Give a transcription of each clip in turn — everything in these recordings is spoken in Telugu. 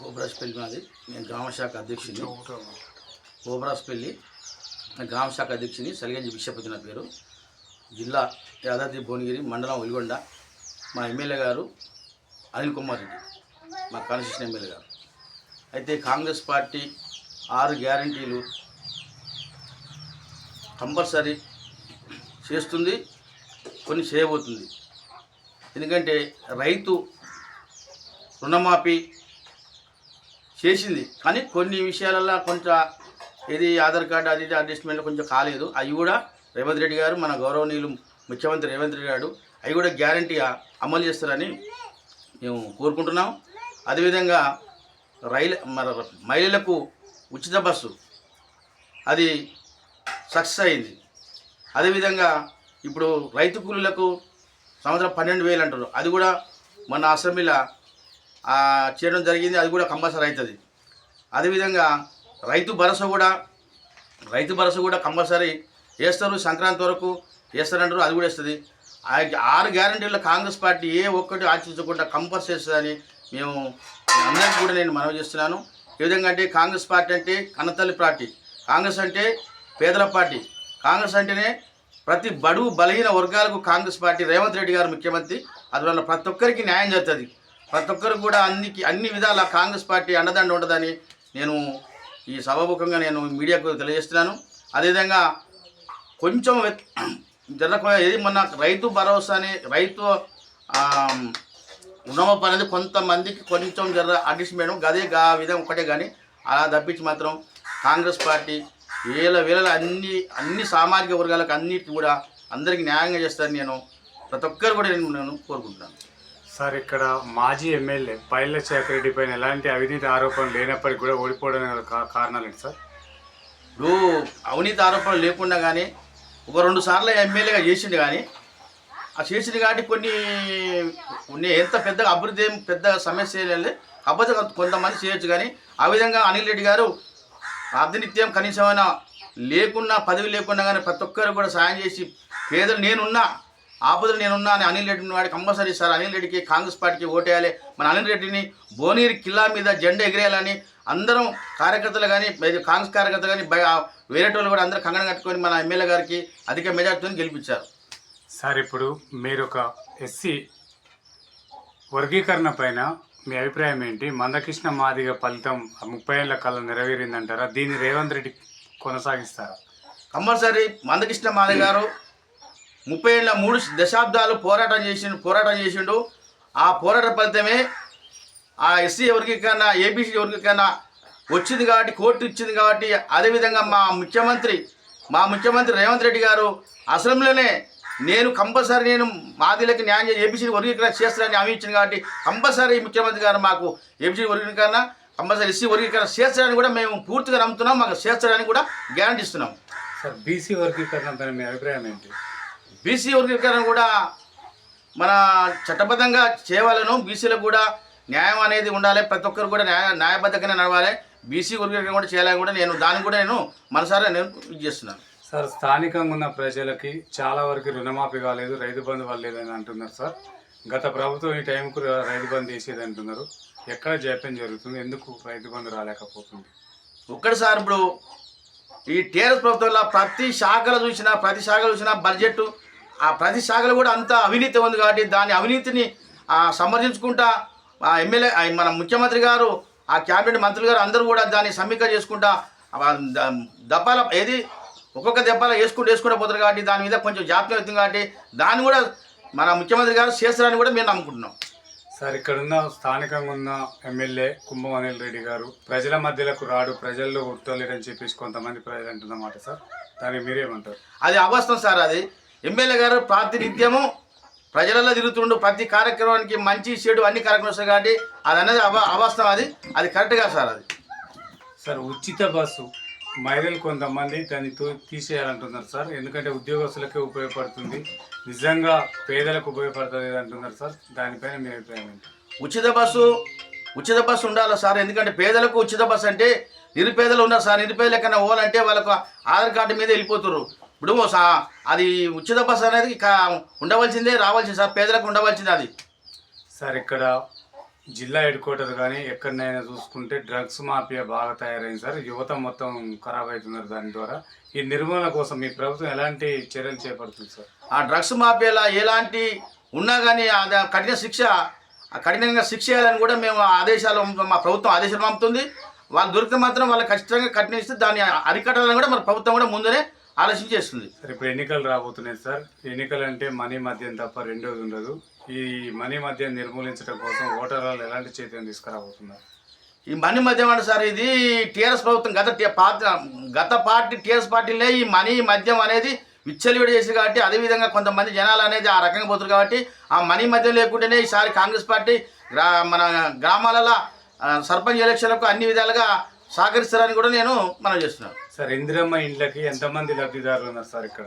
గోబ్రాజ్పల్లి మాది. నేను గ్రామ శాఖ అధ్యక్షుని. గోబ్రాజ్పల్లి నేను గ్రామ శాఖ అధ్యక్షుని సలిగంజి విశ్వపతి నా పేరు. జిల్లా యాదాద్రి భువనగిరి మండలం ఒలిగొండ. మా ఎమ్మెల్యే గారు అనిల్ కుమార్ రెడ్డి మా కాన్స్టిట్యూషన్ ఎమ్మెల్యే గారు. అయితే కాంగ్రెస్ పార్టీ ఆరు గ్యారంటీలు కంపల్సరీ చేస్తుంది కొన్ని చేయబోతుంది. ఎందుకంటే రైతు రుణమాఫీ చేసింది. కానీ కొన్ని విషయాలలో కొంచెం ఇది ఆధార్ కార్డు అది అడ్జస్ట్మెంట్ కొంచెం కాలేదు. అవి కూడా రేవంత్ రెడ్డి గారు మన గౌరవనీయులు ముఖ్యమంత్రి రేవంత్ రెడ్డి గారు అవి కూడా గ్యారంటీగా అమలు చేస్తారని మేము కోరుకుంటున్నాం. అదేవిధంగా రైలు మన మహిళలకు ఉచిత బస్సు అది సక్సెస్ అయింది. అదేవిధంగా ఇప్పుడు రైతు కూలీలకు సంవత్సరం పన్నెండు వేలు అంటారు. అది కూడా మన అసెంబ్లీలో చేయడం జరిగింది అది కూడా కంపల్సరీ అవుతుంది. అదేవిధంగా రైతు భరోసా కూడా రైతు భరోసా కూడా కంపల్సరీ వేస్తారు. సంక్రాంతి వరకు వేస్తారంటారు అది కూడా వేస్తుంది. ఆ ఆరు గ్యారంటీల్లో కాంగ్రెస్ పార్టీ ఏ ఒక్కటి ఆచరించకుండా కంపల్సరీ చేస్తుందని మేము అందరికీ కూడా నేను మనవి చేస్తున్నాను. ఏ విధంగా అంటే కాంగ్రెస్ పార్టీ అంటే కన్నతల్లి పార్టీ. కాంగ్రెస్ అంటే పేదల పార్టీ. కాంగ్రెస్ అంటేనే ప్రతి బడుగు బలహీన వర్గాలకు కాంగ్రెస్ పార్టీ రేవంత్ రెడ్డి గారు ముఖ్యమంత్రి. అందువల్ల ప్రతి ఒక్కరికి న్యాయం జరుగుతుంది. ప్రతి ఒక్కరు కూడా అన్ని అన్ని విధాల కాంగ్రెస్ పార్టీ అండదండ ఉండదని నేను ఈ సభాముఖంగా నేను మీడియాకు తెలియజేస్తున్నాను. అదేవిధంగా కొంచెం వెత్- ఏది మొన్న రైతు భరోసా అని రైతు ఆ, అనేది కొంతమందికి కొంచెం జర అడ్జస్ట్మెంట్ గదే గా విధం ఒకటే కానీ అలా తప్పించి మాత్రం కాంగ్రెస్ పార్టీ వేల వేల అన్ని అన్ని సామాజిక వర్గాలకు అన్నిటి కూడా అందరికీ న్యాయంగా చేస్తారని నేను ప్రతి ఒక్కరు కూడా నేను నేను కోరుకుంటున్నాను. సార్ ఇక్కడ మాజీ ఎమ్మెల్యే పైల శేఖర్ రెడ్డి పైన ఎలాంటి అవినీతి ఆరోపణలు లేనప్పటికీ కూడా ఓడిపోవడానికి కారణాలు ఏంటి సార్? ఇప్పుడు అవినీతి ఆరోపణలు లేకుండా కానీ ఒక రెండు సార్లు ఎమ్మెల్యేగా చేసిండు కానీ ఆ చేసింది కాబట్టి కొన్ని కొన్ని ఎంత పెద్దగా అభివృద్ధి ఏం పెద్ద సమస్య లేదు. కాకపోతే కొంతమంది చేయొచ్చు కానీ ఆ విధంగా అనిల్ రెడ్డి గారు ప్రాతినిధ్యం కనీసమైన లేకున్నా పదవి లేకున్నా కానీ ప్రతి ఒక్కరు కూడా సాయం చేసి పేదలు నేనున్నా ఆపదలు నేనున్నా అని అనిల్ రెడ్డిని వాడి కంపల్సరీ సార్ అనిల్ రెడ్డికి కాంగ్రెస్ పార్టీకి ఓటేయాలి. మన అనిల్ రెడ్డిని భువనగిరి కిల్లా మీద జెండా ఎగిరేయాలని అందరం కార్యకర్తలు కానీ కాంగ్రెస్ కార్యకర్తలు కానీ వేరే వాళ్ళు కూడా అందరూ కంగనం కట్టుకొని మన ఎమ్మెల్యే గారికి అధిక మెజార్టీతో గెలిపించారు. సార్ ఇప్పుడు మీరు ఒక ఎస్సీ వర్గీకరణ పైన మీ అభిప్రాయం ఏంటి? మందకృష్ణ మాదిగ ఫలితం ముప్పై ఏళ్ళ కాలం నెరవేరిందంటారా? దీన్ని రేవంత్ రెడ్డి కొనసాగిస్తారా? కంపల్సరీ మందకృష్ణ మాది గారు ముప్పై ఏళ్ళ మూడు దశాబ్దాలు పోరాటం చేసిండు పోరాటం చేసిండు. ఆ పోరాట ఫలితమే ఆ ఎస్సీ వర్గీకరణ ఏబీసీ కన్నా వచ్చింది కాబట్టి కోర్టు ఇచ్చింది కాబట్టి అదేవిధంగా మా ముఖ్యమంత్రి మా ముఖ్యమంత్రి రేవంత్ రెడ్డి గారు అసెంబ్లీలోనే నేను కంపల్సరీ నేను మాదిలకి న్యాయం చేసి ఏబీసీ వర్గీకరణ చేస్తానని హామీ ఇచ్చింది కాబట్టి కంపల్సరీ ముఖ్యమంత్రి గారు మాకు ఏబీసీ వర్గీకరణ కంపల్సరీ ఎస్సీ వర్గీకరణ చేస్తారని కూడా మేము పూర్తిగా నమ్ముతున్నాం. మాకు చేస్తారని కూడా గ్యారంటీ ఇస్తున్నాం. సార్ బీసీ వర్గీకరణ మీ అభిప్రాయం ఏంటి? బీసీ వర్గీకరణ కూడా మన చట్టబద్ధంగా చేయవాలను బీసీలకు కూడా న్యాయం అనేది ఉండాలి. ప్రతి ఒక్కరు కూడా న్యాయ న్యాయబద్ధంగానే నడవాలి. బీసీ వర్గీకరణ కూడా చేయాలని కూడా నేను దానికి కూడా నేను మనసారా నేను ఇది చేస్తున్నాను. సార్ స్థానికంగా ఉన్న ప్రజలకి చాలా వరకు రుణమాఫీ కాలేదు రైతు బంధు వల్లేదని అంటున్నారు సార్. గత ప్రభుత్వం ఈ టైంకు రైతు బంధు వేసేది అంటున్నారు. ఎక్కడ జాప్యం జరుగుతుంది? ఎందుకు రైతు బంధు రాలేకపోతుంది? ఒక్కటి సార్ ఇప్పుడు ఈ టీఆర్ఎస్ ప్రభుత్వంలో ప్రతి శాఖలు చూసినా ప్రతి శాఖలు చూసినా బడ్జెట్ ఆ ప్రతి శాఖలో కూడా అంత అవినీతి ఉంది కాబట్టి దాని అవినీతిని సమర్థించుకుంటా ఆ ఎమ్మెల్యే మన ముఖ్యమంత్రి గారు ఆ క్యాబినెట్ మంత్రులు గారు అందరూ కూడా దాన్ని సమీక్ష చేసుకుంటా దప్పాల ఏది ఒక్కొక్క దెబ్బల వేసుకుంటూ వేసుకుంటూ పోతారు కాబట్టి దాని మీద కొంచెం జాప్యం అవుతుంది కాబట్టి దాన్ని కూడా మన ముఖ్యమంత్రి గారు చేస్తారని కూడా మేము నమ్ముకుంటున్నాం. సార్ ఇక్కడ ఉన్న స్థానికంగా ఉన్న ఎమ్మెల్యే కుంభం అనిల్ రెడ్డి గారు ప్రజల మధ్యలోకి రాడు ప్రజల్లో ఉట్టలేడని చెప్పేసి కొంతమంది ప్రజలు అంటున్నమాట సార్. దానికి మీరేమంటారు? అది అవాస్తవం సార్ అది. ఎమ్మెల్యే గారు ప్రాతినిధ్యము ప్రజలలో తిరుగుతుండు. ప్రతి కార్యక్రమానికి మంచి చెడు అన్ని కార్యక్రమాలు వస్తాయి కాబట్టి అది అనేది అవ అవాస్తవం అది. అది కరెక్ట్ కాదు సార్ అది. సార్ ఉచిత బస్సు మహిళలు కొంతమంది దాన్ని తీసేయాలంటున్నారు సార్. ఎందుకంటే ఉద్యోగస్తులకే ఉపయోగపడుతుంది. నిజంగా పేదలకు ఉపయోగపడుతుంది అంటున్నారు సార్. దానిపైన మీ అభిప్రాయం ఏంటి? ఉచిత బస్సు ఉచిత బస్సు ఉండాలి సార్. ఎందుకంటే పేదలకు ఉచిత బస్సు అంటే నిరుపేదలు ఉన్నారు సార్. నిరుపేదలు ఎక్కడైనా పోవాలంటే వాళ్ళకు ఆధార్ కార్డు మీద వెళ్ళిపోతున్నారు ఇప్పుడు సా- అది ఉచిత బస్సు అనేది ఉండవలసిందే రావాల్సింది సార్ పేదలకు ఉండవలసింది అది. సార్ ఇక్కడ జిల్లా హెడ్ క్వార్టర్ కానీ ఎక్కడైనా చూసుకుంటే డ్రగ్స్ మాఫియా బాగా తయారైంది సార్. యువత మొత్తం ఖరాబ్ అవుతున్నారు దాని ద్వారా. ఈ నిర్మూలన కోసం మీ ప్రభుత్వం ఎలాంటి చర్యలు చేపడుతుంది సార్? ఆ డ్రగ్స్ మాఫియాలో ఎలాంటి ఉన్నా కానీ అది కఠిన శిక్ష కఠినంగా శిక్ష చేయాలని కూడా మేము ఆదేశాలు మా ప్రభుత్వం ఆదేశాలు పంపుతుంది. వాళ్ళు దొరికితే మాత్రం వాళ్ళకి ఖచ్చితంగా కఠిన ఇస్తే దాన్ని అరికట్టాలని కూడా మన ప్రభుత్వం కూడా ముందరే ఆలోచన చేస్తుంది. సార్ ఇప్పుడు ఎన్నికలు రాబోతున్నాయి సార్. ఎన్నికలు అంటే మనీ మద్యం తప్ప రెండోది ఉండదు. ఈ మనీ మద్యం నిర్మూలించడం కోసం ఓటర్లు ఎలాంటి చైతన్యం తీసుకురాబోతున్నారు? ఈ మనీ మద్యం అంటే సార్ ఇది టీఆర్ఎస్ ప్రభుత్వం గత టీ- పాత గత పార్టీ టీఆర్ఎస్ పార్టీలే ఈ మనీ మద్యం అనేది విచ్చలవిడి చేసి కాబట్టి అదేవిధంగా కొంతమంది జనాలు అనేది ఆ రకంగా పోతారు కాబట్టి ఆ మనీ మద్యం లేకుంటేనే ఈసారి కాంగ్రెస్ పార్టీ మన గ్రామాలలో సర్పంచ్ ఎలక్షన్లకు అన్ని విధాలుగా సహకరిస్తారని కూడా నేను మనం చేస్తున్నాను. సార్ ఇందిరమ్మ ఇండ్లకి ఎంతమంది లబ్ధిదారులు ఉన్నారు సార్ ఇక్కడ?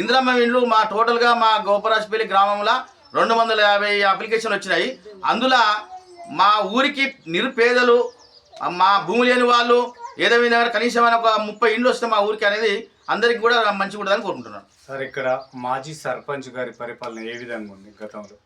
ఇందిరమ్మ ఇండ్లు మా టోటల్గా మా గోపరాజపల్లి గ్రామంలో రెండు వందల యాభై అప్లికేషన్లు వచ్చినాయి. అందులో మా ఊరికి నిరుపేదలు మా భూమి లేని వాళ్ళు ఏదో విధంగా కనీసం ఏమైనా ఒక ముప్పై ఇండ్లు వస్తే మా ఊరికి అనేది అందరికి కూడా మంచిగా ఉంటుందని కోరుకుంటున్నాను. సార్ ఇక్కడ మాజీ సర్పంచ్ గారి పరిపాలన ఏ విధంగా ఉంది గతంలో?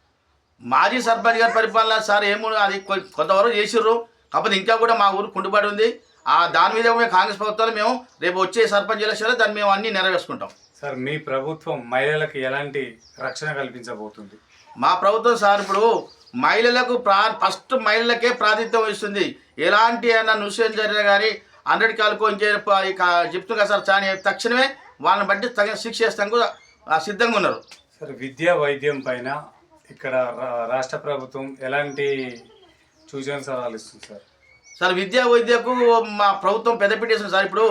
మాజీ సర్పంచ్ గారి పరిపాలన సార్ ఏమో అది కొంతవరకు చేసిర్రు. కాకపోతే ఇంకా కూడా మా ఊరు కుంటుపడి ఉంది. ఆ దాని మీద మేము కాంగ్రెస్ ప్రభుత్వాలు మేము రేపు వచ్చే సర్పంచ్ ఎలక్షన్లో దాన్ని మేము అన్ని నెరవేర్చుకుంటాం. సార్ మీ ప్రభుత్వం మహిళలకు ఎలాంటి రక్షణ కల్పించబోతుంది? మా ప్రభుత్వం సార్ ఇప్పుడు మహిళలకు ప్రా ఫస్ట్ మహిళలకే ప్రాతినిధ్యం వహిస్తుంది. ఎలాంటి అయినా నుష్యం జరిగినా కానీ హండ్రెడ్ కాలుకో ఇంకే చెప్తున్నా సార్ చాలా తక్షణమే వాళ్ళని బట్టి తగిన శిక్ష కూడా, సిద్ధంగా ఉన్నారు. సార్ విద్యా వైద్యం పైన ఇక్కడ రాష్ట్ర ప్రభుత్వం ఎలాంటి సూచన సలహాలు ఇస్తుంది సార్? సార్ విద్యా వైద్యకు మా ప్రభుత్వం పెద్దపీట వేస్తుంది సార్. ఇప్పుడు